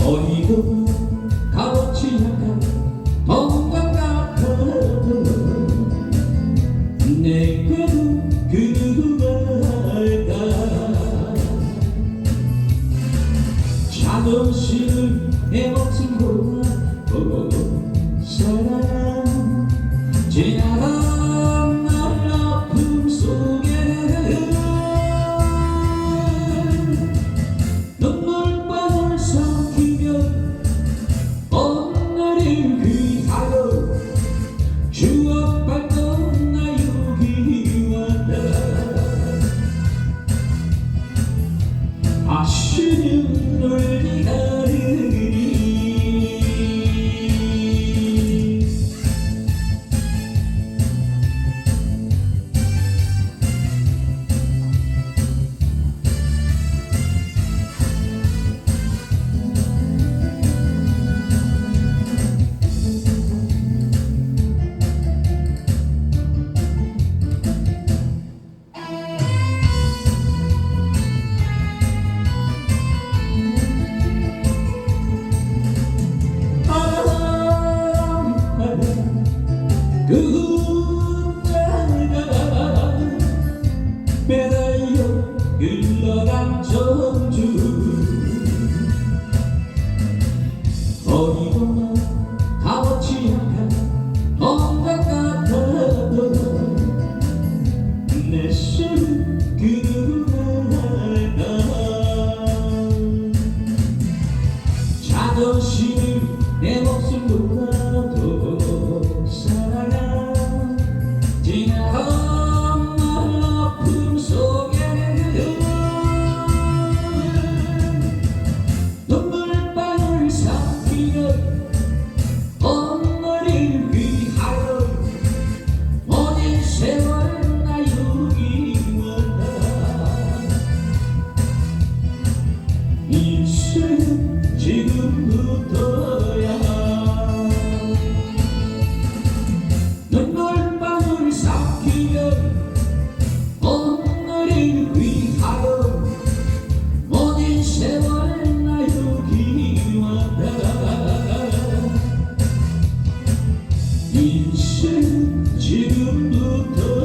어이구 값없이 약한 건강 같은 내 꿈 그누구가 알까 작은 실을 헤엄친 고아 사랑 추억 밟던 나 여기 왔다 다시는 놀지 않 love. 인생 지금부터